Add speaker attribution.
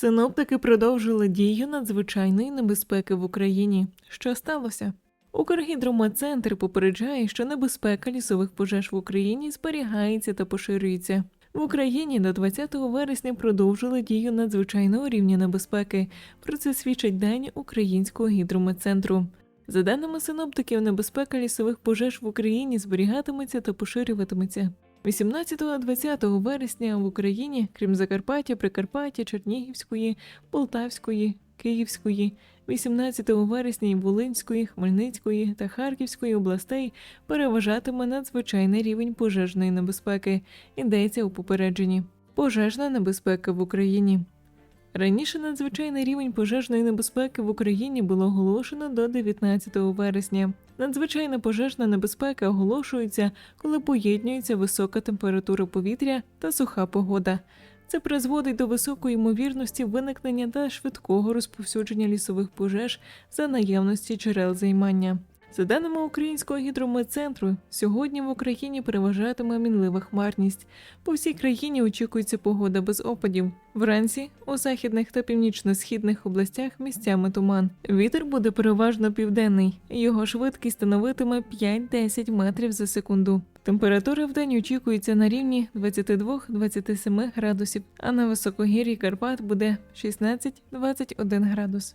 Speaker 1: Синоптики продовжили дію надзвичайної небезпеки в Україні. Що сталося? Укргідрометцентр попереджає, що небезпека лісових пожеж в Україні зберігається та поширюється. В Україні до 20 вересня продовжили дію надзвичайного рівня небезпеки. Про це свідчать дані Українського гідрометцентру. За даними синоптиків, небезпека лісових пожеж в Україні зберігатиметься та поширюватиметься. 18-20 вересня в Україні, крім Закарпаття, Прикарпаття, Чернігівської, Полтавської, Київської, 18 вересня Волинської, Хмельницької та Харківської областей переважатиме надзвичайний рівень пожежної небезпеки. Йдеться у попередженні. Пожежна небезпека в Україні. Раніше надзвичайний рівень пожежної небезпеки в Україні було оголошено до 19 вересня. Надзвичайна пожежна небезпека оголошується, коли поєднується висока температура повітря та суха погода. Це призводить до високої ймовірності виникнення та швидкого розповсюдження лісових пожеж за наявності джерел займання. За даними Українського гідрометцентру, сьогодні в Україні переважатиме мінлива хмарність. По всій країні очікується погода без опадів. Вранці у західних та північно-східних областях місцями туман. Вітер буде переважно південний. Його швидкість становитиме 5-10 метрів за секунду. Температура в день очікується на рівні 22-27 градусів, а на високогір'ї Карпат буде 16-21 градус.